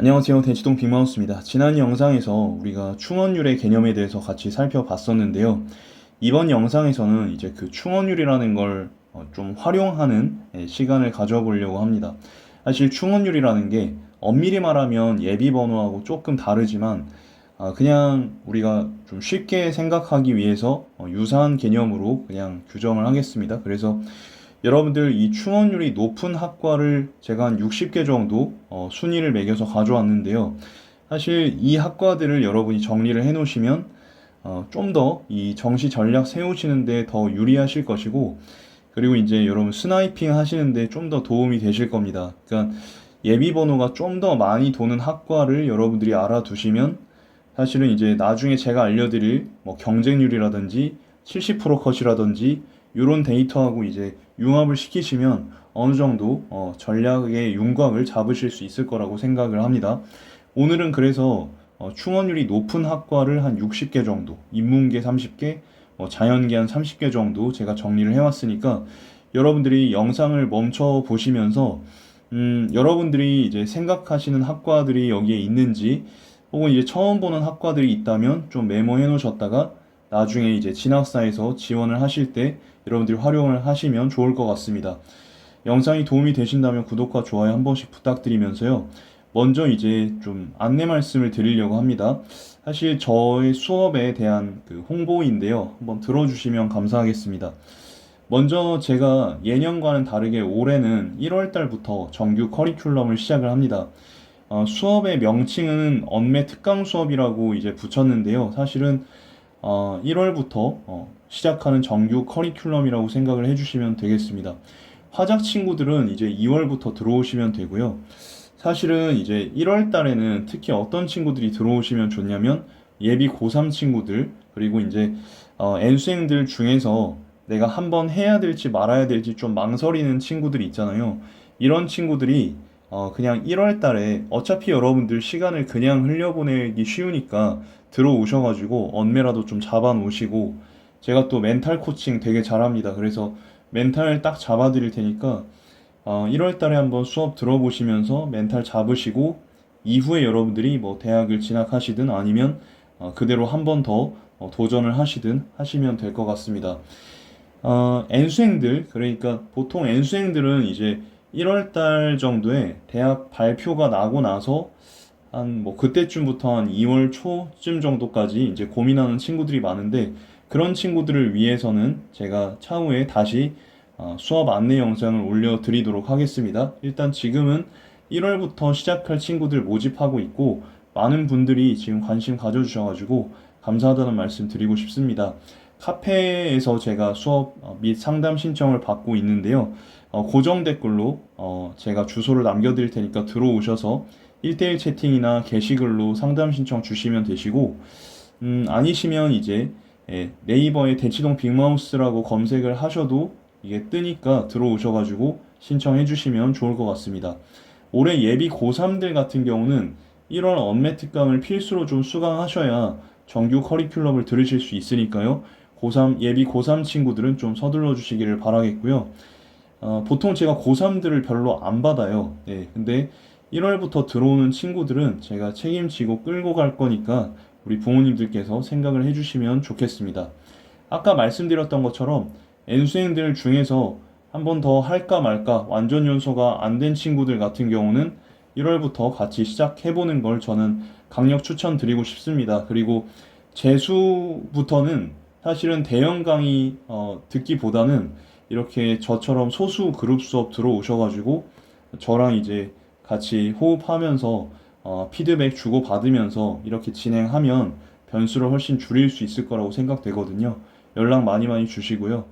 안녕하세요. 대치동 빅마우스입니다. 지난 영상에서 우리가 충원율의 개념에 대해서 같이 살펴봤었는데요. 이번 영상에서는 이제 그 충원율이라는 걸 어, 좀 활용하는 예, 시간을 가져보려고 합니다. 사실 충원율이라는 게 엄밀히 말하면 예비 번호하고 조금 다르지만 아, 그냥 우리가 좀 쉽게 생각하기 위해서 어, 유사한 개념으로 그냥 규정을 하겠습니다. 그래서 여러분들 이 충원율이 높은 학과를 제가 한 60개 정도 어, 순위를 매겨서 가져왔는데요. 사실 이 학과들을 여러분이 정리를 해 놓으시면 어, 좀 더 이 정시 전략 세우시는데 더 유리하실 것이고 그리고 이제 여러분 스나이핑 하시는데 좀 더 도움이 되실 겁니다. 그러니까 예비 번호가 좀 더 많이 도는 학과를 여러분들이 알아두시면 사실은 이제 나중에 제가 알려드릴 뭐 경쟁률이라든지 70% 컷이라든지 이런 데이터하고 이제 융합을 시키시면 어느 정도 어, 전략의 윤곽을 잡으실 수 있을 거라고 생각을 합니다. 오늘은 그래서 어, 충원율이 높은 학과를 한 60개 정도, 인문계 30개, 뭐 자연계 한 30개 정도 제가 정리를 해왔으니까 여러분들이 영상을 멈춰 보시면서 음, 여러분들이 이제 생각하시는 학과들이 여기에 있는지 혹은 이제 처음 보는 학과들이 있다면 좀 메모해 놓으셨다가 나중에 이제 진학사에서 지원을 하실 때 여러분들이 활용을 하시면 좋을 것 같습니다. 영상이 도움이 되신다면 구독과 좋아요 한 번씩 부탁드리면서요. 먼저 이제 좀 안내 말씀을 드리려고 합니다. 사실 저의 수업에 대한 그 홍보인데요. 한번 들어주시면 감사하겠습니다. 먼저 제가 예년과는 다르게 올해는 1월 달부터 정규 커리큘럼을 시작을 합니다. 어, 수업의 명칭은 언매 특강 수업이라고 이제 붙였는데요. 사실은 어, 1월부터 어, 시작하는 정규 커리큘럼이라고 생각을 해주시면 되겠습니다. 화작 친구들은 이제 2월부터 들어오시면 되고요. 사실은 이제 1월 달에는 특히 어떤 친구들이 들어오시면 좋냐면 예비 고3 친구들 그리고 이제 어, N수생들 중에서 내가 한번 해야 될지 말아야 될지 좀 망설이는 친구들이 있잖아요. 이런 친구들이 어, 그냥 1월 달에 어차피 여러분들 시간을 그냥 흘려보내기 쉬우니까 들어오셔가지고 언매라도 좀 잡아 놓으시고 제가 또 멘탈 코칭 되게 잘합니다. 그래서 멘탈 딱 잡아 드릴 테니까 어, 1월 달에 한번 수업 들어보시면서 멘탈 잡으시고 이후에 여러분들이 뭐 대학을 진학하시든 아니면 어, 그대로 한 번더 어, 도전을 하시든 하시면 될 것 같습니다. 어, N수행들, 그러니까 보통 N수행들은 이제 1월 달 정도에 대학 발표가 나고 나서 한 뭐 그때쯤부터 한 2월 초쯤 정도까지 이제 고민하는 친구들이 많은데 그런 친구들을 위해서는 제가 차후에 다시 어, 수업 안내 영상을 올려드리도록 하겠습니다. 일단 지금은 1월부터 시작할 친구들 모집하고 있고 많은 분들이 지금 관심 가져주셔가지고 감사하다는 말씀 드리고 싶습니다. 카페에서 제가 수업 어, 및 상담 신청을 받고 있는데요. 어, 고정 댓글로 어, 제가 주소를 남겨드릴 테니까 들어오셔서 1대1 채팅이나 게시글로 상담 신청 주시면 되시고 음, 아니시면 이제 예, 네이버에 대치동 빅마우스라고 검색을 하셔도 이게 뜨니까 들어오셔가지고 신청해 주시면 좋을 것 같습니다. 올해 예비 고3들 같은 경우는 1월 언매 특강을 필수로 좀 수강하셔야 정규 커리큘럼을 들으실 수 있으니까요. 고3, 예비 고3 친구들은 좀 서둘러 주시기를 바라겠고요. 어, 보통 제가 고3들을 별로 안 받아요. 네, 근데 1월부터 들어오는 친구들은 제가 책임지고 끌고 갈 거니까 우리 부모님들께서 생각을 해주시면 좋겠습니다. 아까 말씀드렸던 것처럼 N수행들 중에서 한 번 더 할까 말까 완전 연소가 안 된 친구들 같은 경우는 1월부터 같이 시작해보는 걸 저는 강력 추천드리고 싶습니다. 그리고 재수부터는 사실은 대형 강의 어, 듣기보다는 이렇게 저처럼 소수 그룹 수업 들어오셔가지고 저랑 이제 같이 호흡하면서 어, 피드백 주고 받으면서 이렇게 진행하면 변수를 훨씬 줄일 수 있을 거라고 생각되거든요. 연락 많이 많이 주시고요.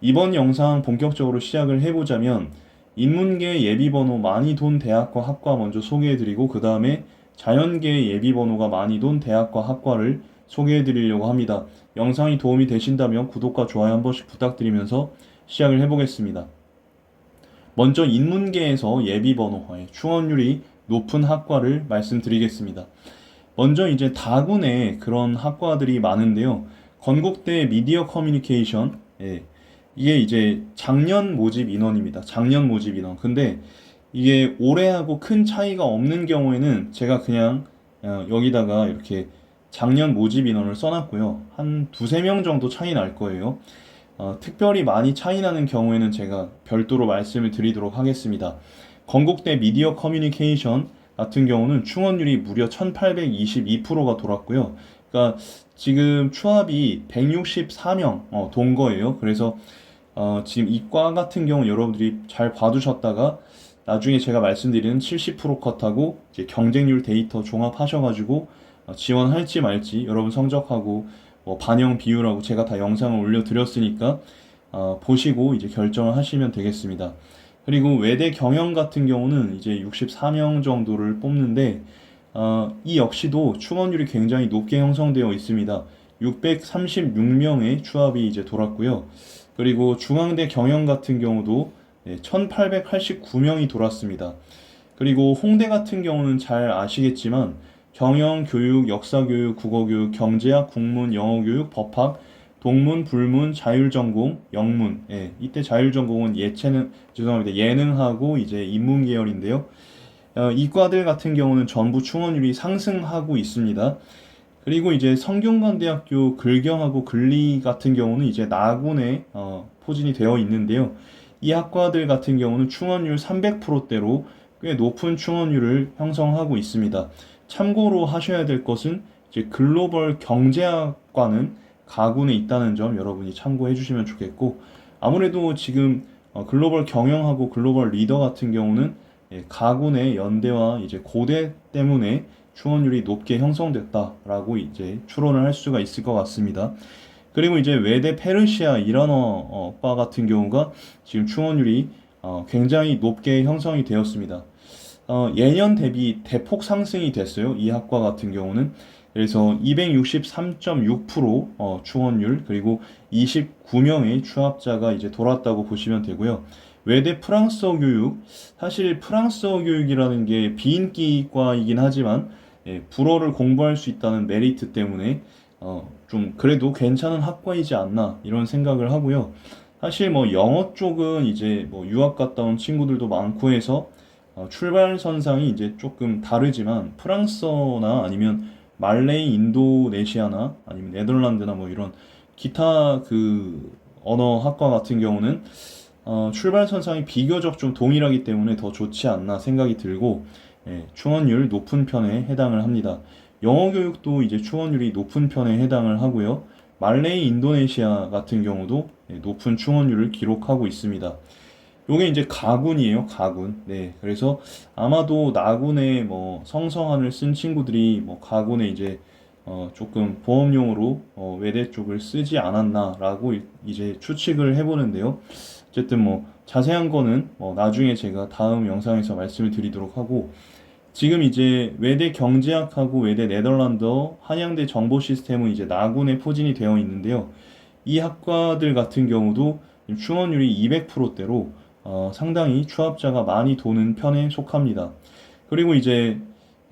이번 영상 본격적으로 시작을 해보자면 인문계 예비번호 많이 돈 대학과 학과 먼저 소개해드리고 그 다음에 자연계 예비번호가 많이 돈 대학과 학과를 소개해드리려고 합니다. 영상이 도움이 되신다면 구독과 좋아요 한 번씩 부탁드리면서 시작을 해보겠습니다. 먼저 인문계에서 예비번호, 예, 충원율이 높은 학과를 말씀드리겠습니다. 먼저 이제 다군에 그런 학과들이 많은데요. 건국대 미디어 커뮤니케이션, 예, 이게 이제 작년 모집 인원입니다. 작년 모집 인원. 근데 이게 올해하고 큰 차이가 없는 경우에는 제가 그냥 어, 여기다가 이렇게 작년 모집 인원을 써놨고요. 한 두세 명 정도 차이 날 거예요. 어, 특별히 많이 차이 나는 경우에는 제가 별도로 말씀을 드리도록 하겠습니다. 건국대 미디어 커뮤니케이션 같은 경우는 충원율이 무려 1822%가 돌았고요. 그러니까 지금 추합이 164명 어, 돈 거예요. 그래서 어, 지금 이과 같은 경우 여러분들이 잘 봐두셨다가 나중에 제가 말씀드리는 70% 컷하고 이제 경쟁률 데이터 종합하셔가지고 어, 지원할지 말지 여러분 성적하고 뭐 반영 비율하고 제가 다 영상을 올려드렸으니까 어, 보시고 이제 결정을 하시면 되겠습니다. 그리고 외대 경영 같은 경우는 이제 64명 정도를 뽑는데 어, 이 역시도 충원율이 굉장히 높게 형성되어 있습니다. 636명의 추합이 이제 돌았고요. 그리고 중앙대 경영 같은 경우도 1889명이 돌았습니다. 그리고 홍대 같은 경우는 잘 아시겠지만 경영, 교육, 역사 교육, 국어 교육, 경제학, 국문, 영어 교육, 법학, 동문, 불문, 자율 전공, 영문. 예, 이때 자율 전공은 예체능, 죄송합니다. 예능하고 이제 인문 계열인데요. 어, 이과들 같은 경우는 전부 충원율이 상승하고 있습니다. 그리고 이제 성균관대학교 글경하고 글리 같은 경우는 이제 나군에 어, 포진이 되어 있는데요. 이 학과들 같은 경우는 충원율 300%대로 꽤 높은 충원율을 형성하고 있습니다. 참고로 하셔야 될 것은 이제 글로벌 경제학과는 가군에 있다는 점 여러분이 참고해 주시면 좋겠고 아무래도 지금 어, 글로벌 경영하고 글로벌 리더 같은 경우는 예, 가군의 연대와 이제 고대 때문에 충원율이 높게 형성됐다라고 이제 추론을 할 수가 있을 것 같습니다. 그리고 이제 외대 페르시아 이란어과 같은 경우가 지금 충원율이 어, 굉장히 높게 형성이 되었습니다. 어, 예년 대비 대폭 상승이 됐어요. 이 학과 같은 경우는. 그래서 263.6% 어, 충원율 그리고 29명의 추합자가 이제 돌았다고 보시면 되고요. 외대 프랑스어 교육 사실 프랑스어 교육이라는 게 비인기과이긴 하지만 예, 불어를 공부할 수 있다는 메리트 때문에 어, 좀 그래도 괜찮은 학과이지 않나 이런 생각을 하고요. 사실 뭐 영어 쪽은 이제 뭐 유학 갔다 온 친구들도 많고 해서 어, 출발선상이 이제 조금 다르지만 프랑스어나 아니면 말레이, 인도네시아나 아니면 네덜란드나 뭐 이런 기타 그 언어 학과 같은 경우는 어, 출발선상이 비교적 좀 동일하기 때문에 더 좋지 않나 생각이 들고 예, 충원율 높은 편에 해당을 합니다. 영어 교육도 이제 충원율이 높은 편에 해당을 하고요. 말레이, 인도네시아 같은 경우도 예, 높은 충원율을 기록하고 있습니다. 요게 이제 가군이에요, 가군. 네, 그래서 아마도 나군에 뭐 성성한을 쓴 친구들이 뭐 가군에 이제 어 조금 보험용으로 어 외대 쪽을 쓰지 않았나라고 이제 추측을 해보는데요. 어쨌든 뭐 자세한 거는 뭐 나중에 제가 다음 영상에서 말씀을 드리도록 하고 지금 이제 외대 경제학하고 외대 네덜란드어, 한양대 정보 시스템은 이제 나군에 포진이 되어 있는데요. 이 학과들 같은 경우도 충원율이 200%대로 어, 상당히 추합자가 많이 도는 편에 속합니다. 그리고 이제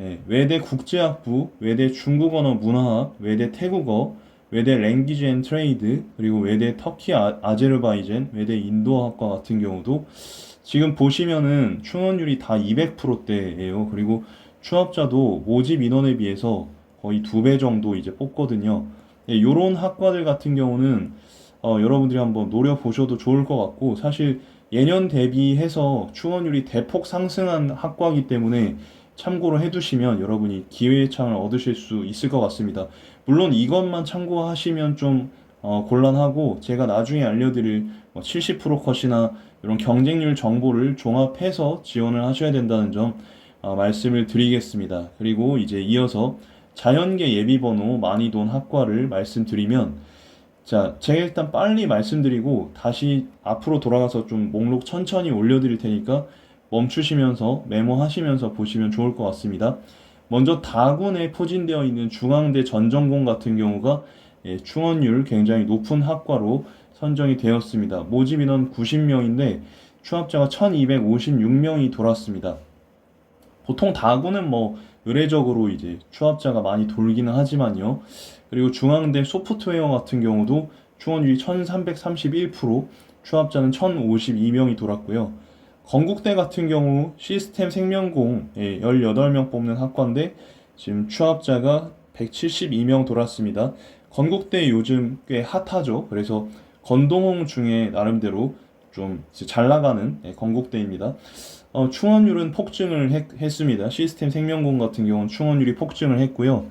예, 외대 국제학부, 외대 중국언어 문화학, 외대 태국어, 외대 랭귀지 앤 트레이드, 그리고 외대 터키 아, 아제르바이젠, 외대 인도학과 같은 경우도 지금 보시면은 충원율이 다 200%대예요. 그리고 추합자도 모집 인원에 비해서 거의 두 배 정도 이제 뽑거든요. 예, 요런 학과들 같은 경우는 어, 여러분들이 한번 노려보셔도 좋을 것 같고 사실 예년 대비해서 충원율이 대폭 상승한 학과이기 때문에 참고로 해두시면 여러분이 기회의 창을 얻으실 수 있을 것 같습니다. 물론 이것만 참고하시면 좀 어, 곤란하고 제가 나중에 알려드릴 뭐70% 컷이나 이런 경쟁률 정보를 종합해서 지원을 하셔야 된다는 점 어, 말씀을 드리겠습니다. 그리고 이제 이어서 자연계 예비번호 많이 돈 학과를 말씀드리면 자, 제가 일단 빨리 말씀드리고 다시 앞으로 돌아가서 좀 목록 천천히 올려드릴 테니까 멈추시면서 메모하시면서 보시면 좋을 것 같습니다. 먼저 다군에 포진되어 있는 중앙대 전전공 같은 경우가 예, 충원율 굉장히 높은 학과로 선정이 되었습니다. 모집 인원 90명인데 추합자가 1256명이 돌았습니다. 보통 다군은 뭐 의례적으로 이제 추합자가 많이 돌기는 하지만요. 그리고 중앙대 소프트웨어 같은 경우도 충원율이 1331%, 추합자는 1052명이 돌았고요. 건국대 같은 경우 시스템 생명공 예, 18명 뽑는 학과인데 지금 추합자가 172명 돌았습니다. 건국대 요즘 꽤 핫하죠. 그래서 건동홍 중에 나름대로 좀 잘 나가는 예, 건국대입니다. 어, 충원율은 폭증을 했, 습니다 시스템 생명공 같은 경우는 충원율이 폭증을 했고요.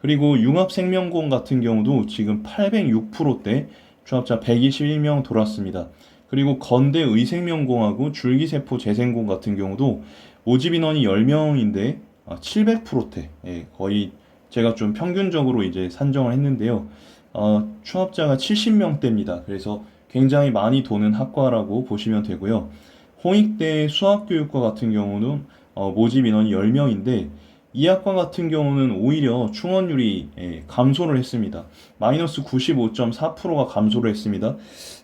그리고 융합생명공 같은 경우도 지금 806%대 추합자 121명 돌았습니다. 그리고 건대 의생명공하고 줄기세포 재생공 같은 경우도 모집 인원이 10명인데 700%대 예, 거의 제가 좀 평균적으로 이제 산정을 했는데요. 어, 추합자가 70명대입니다. 그래서 굉장히 많이 도는 학과라고 보시면 되고요. 홍익대 수학교육과 같은 경우는 어, 모집 인원이 10명인데 이 학과 같은 경우는 오히려 충원율이 예, 감소를 했습니다. 마이너스 95.4%가 감소를 했습니다.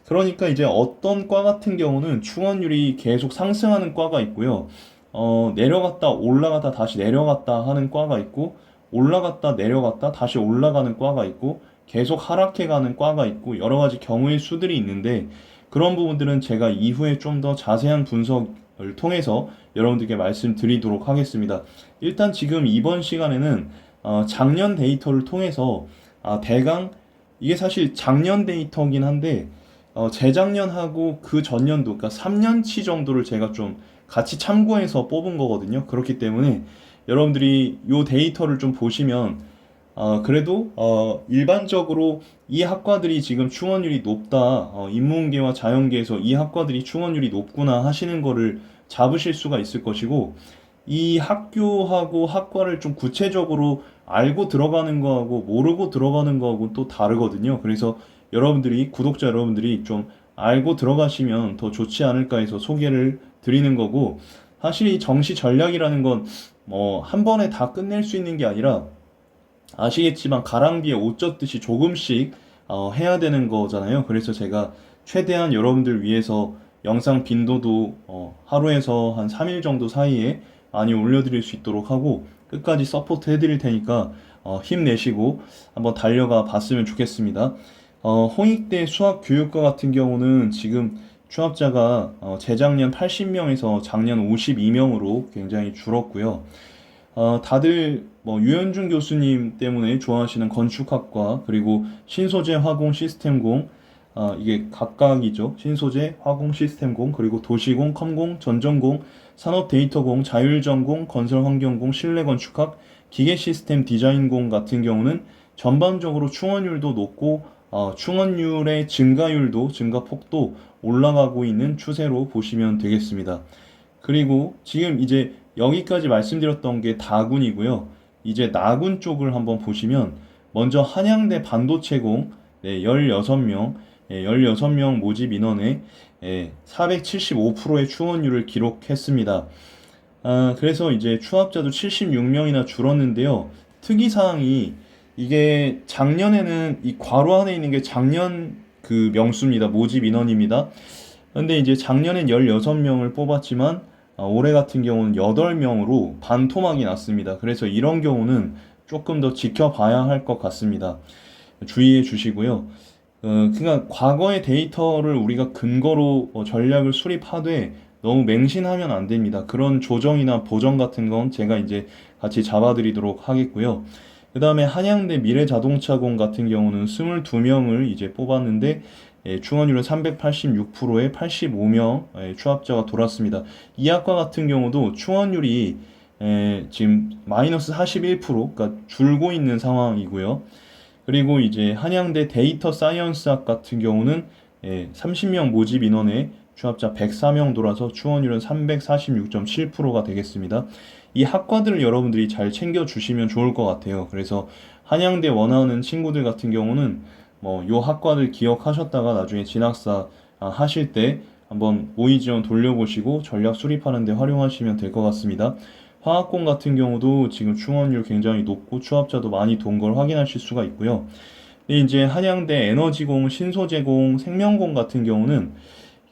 그러니까 이제 어떤 과 같은 경우는 충원율이 계속 상승하는 과가 있고요. 어, 내려갔다 올라갔다 다시 내려갔다 하는 과가 있고 올라갔다 내려갔다 다시 올라가는 과가 있고 계속 하락해가는 과가 있고 여러 가지 경우의 수들이 있는데 그런 부분들은 제가 이후에 좀 더 자세한 분석을 통해서 여러분들께 말씀드리도록 하겠습니다. 일단 지금 이번 시간에는 어, 작년 데이터를 통해서 아, 대강 이게 사실 작년 데이터긴 한데 어, 재작년하고 그 전년도 그러니까 3년치 정도를 제가 좀 같이 참고해서 뽑은 거거든요. 그렇기 때문에 여러분들이 이 데이터를 좀 보시면 어, 그래도 어, 일반적으로 이 학과들이 지금 충원율이 높다. 어, 인문계와 자연계에서 이 학과들이 충원율이 높구나 하시는 거를 잡으실 수가 있을 것이고 이 학교하고 학과를 좀 구체적으로 알고 들어가는 거하고 모르고 들어가는 거하고 또 다르거든요. 그래서 여러분들이 구독자 여러분들이 좀 알고 들어가시면 더 좋지 않을까 해서 소개를 드리는 거고 사실 이 정시 전략이라는 건 뭐 한 번에 다 끝낼 수 있는 게 아니라 아시겠지만 가랑비에 옷 젖듯이 조금씩 어, 해야 되는 거잖아요. 그래서 제가 최대한 여러분들 위해서 영상 빈도도 어, 하루에서 한 3일 정도 사이에 많이 올려드릴 수 있도록 하고 끝까지 서포트 해드릴 테니까 어, 힘내시고 한번 달려가 봤으면 좋겠습니다. 어, 홍익대 수학 교육과 같은 경우는 지금 추합자가 어, 재작년 80명에서 작년 52명으로 굉장히 줄었고요. 어, 다들 뭐 유현준 교수님 때문에 좋아하시는 건축학과 그리고 신소재 화공 시스템공 어, 이게 각각이죠. 신소재 화공 시스템공 그리고 도시공 컴공 전전공 산업 데이터공 자율전공 건설 환경공 실내 건축학 기계 시스템 디자인공 같은 경우는 전반적으로 충원율도 높고 어, 충원율의 증가율도 증가폭도 올라가고 있는 추세로 보시면 되겠습니다. 그리고 지금 이제 여기까지 말씀드렸던 게 다군이고요. 이제 나군 쪽을 한번 보시면 먼저 한양대 반도체공 네, 16명, 예, 16명 모집 인원에 예, 475%의 충원율을 기록했습니다. 아, 그래서 이제 추합자도 76명이나 줄었는데요. 특이사항이 이게 작년에는 이 괄호 안에 있는 게 작년 그 명수입니다. 모집 인원입니다. 근데 이제 작년엔 16명을 뽑았지만 아, 올해 같은 경우는 8명으로 반토막이 났습니다. 그래서 이런 경우는 조금 더 지켜봐야 할 것 같습니다. 주의해 주시고요. 어, 그러니까 과거의 데이터를 우리가 근거로 어, 전략을 수립하되 너무 맹신하면 안 됩니다. 그런 조정이나 보정 같은 건 제가 이제 같이 잡아드리도록 하겠고요. 그 다음에 한양대 미래자동차공 같은 경우는 22명을 이제 뽑았는데 예, 충원율은 386%에 85명 예, 추합자가 돌았습니다. 이 학과 같은 경우도 충원율이 예, 지금 마이너스 41% 그러니까 줄고 있는 상황이고요. 그리고 이제 한양대 데이터 사이언스학 같은 경우는 예, 30명 모집 인원에 추합자 104명 돌아서 충원율은 346.7%가 되겠습니다. 이 학과들을 여러분들이 잘 챙겨 주시면 좋을 것 같아요. 그래서 한양대 원하는 친구들 같은 경우는 뭐 요 학과들 기억하셨다가 나중에 진학사 아, 하실 때 한번 모의 지원 돌려보시고 전략 수립하는 데 활용하시면 될 것 같습니다. 화학공 같은 경우도 지금 충원율 굉장히 높고 추합자도 많이 돈 걸 확인하실 수가 있고요. 이제 한양대 에너지공, 신소재공, 생명공 같은 경우는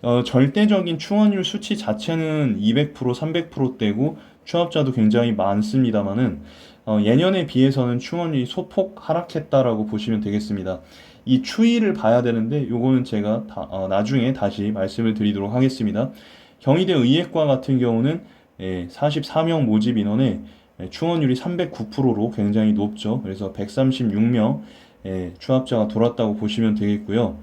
어, 절대적인 충원율 수치 자체는 200%, 300%대고 추합자도 굉장히 많습니다만은 어, 예년에 비해서는 충원율이 소폭 하락했다라고 보시면 되겠습니다. 이 추이를 봐야 되는데 요거는 제가 다, 어, 나중에 다시 말씀을 드리도록 하겠습니다. 경희대 의예과 같은 경우는 예, 44명 모집 인원에 예, 충원율이 309%로 굉장히 높죠. 그래서 136명 예, 추합자가 돌았다고 보시면 되겠고요.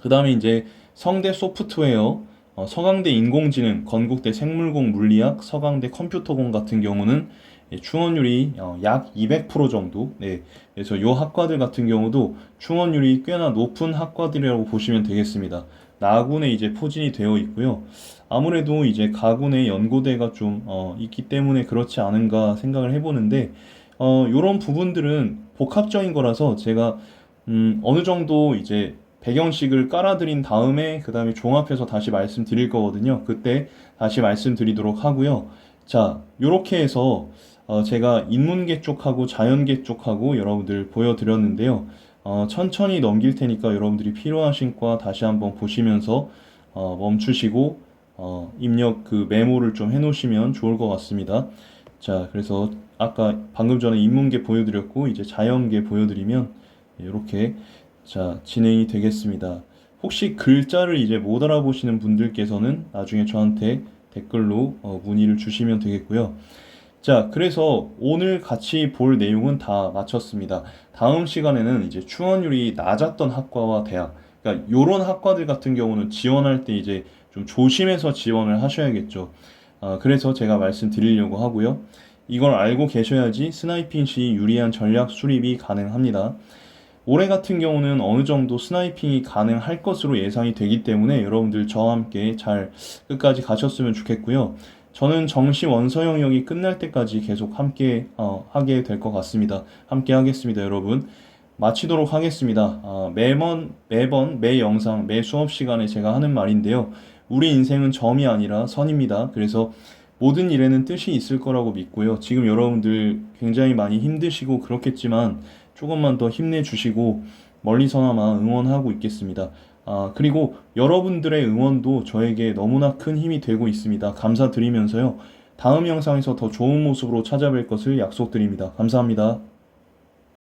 그 다음에 이제 성대 소프트웨어, 어, 서강대 인공지능, 건국대 생물공 물리학, 서강대 컴퓨터공 같은 경우는 예, 충원율이 어, 약200% 정도. 네. 그래서 요 학과들 같은 경우도 충원율이 꽤나 높은 학과들이라고 보시면 되겠습니다. 나군에 이제 포진이 되어 있고요. 아무래도 이제 가군의 연고대가 좀 어, 있기 때문에 그렇지 않은가 생각을 해보는데 어, 요런 부분들은 복합적인 거라서 제가 음, 어느 정도 이제 배경식을 깔아드린 다음에 그 다음에 종합해서 다시 말씀드릴 거거든요. 그때 다시 말씀드리도록 하고요. 자, 요렇게 해서 어, 제가 인문계 쪽하고 자연계 쪽하고 여러분들 보여드렸는데요. 어, 천천히 넘길 테니까 여러분들이 필요하신 과 다시 한번 보시면서 어, 멈추시고 어, 입력 그 메모를 좀 해놓으시면 좋을 것 같습니다. 자, 그래서 아까 방금 전에 인문계 보여드렸고 이제 자연계 보여드리면 이렇게 자 진행이 되겠습니다. 혹시 글자를 이제 못 알아보시는 분들께서는 나중에 저한테 댓글로 어, 문의를 주시면 되겠고요. 자, 그래서 오늘 같이 볼 내용은 다 마쳤습니다. 다음 시간에는 이제 충원율이 낮았던 학과와 대학, 그러니까 요런 학과들 같은 경우는 지원할 때 이제 좀 조심해서 지원을 하셔야겠죠. 아, 그래서 제가 말씀드리려고 하고요. 이걸 알고 계셔야지 스나이핑 시 유리한 전략 수립이 가능합니다. 올해 같은 경우는 어느 정도 스나이핑이 가능할 것으로 예상이 되기 때문에 여러분들 저와 함께 잘 끝까지 가셨으면 좋겠고요. 저는 정시 원서 영역이 끝날 때까지 계속 함께 어, 하게 될 것 같습니다. 함께 하겠습니다, 여러분. 마치도록 하겠습니다. 아, 매번 매번 매 영상 매 수업 시간에 제가 하는 말인데요. 우리 인생은 점이 아니라 선입니다. 그래서 모든 일에는 뜻이 있을 거라고 믿고요. 지금 여러분들 굉장히 많이 힘드시고 그렇겠지만 조금만 더 힘내주시고 멀리서나마 응원하고 있겠습니다. 아, 그리고 여러분들의 응원도 저에게 너무나 큰 힘이 되고 있습니다. 감사드리면서요. 다음 영상에서 더 좋은 모습으로 찾아뵐 것을 약속드립니다. 감사합니다.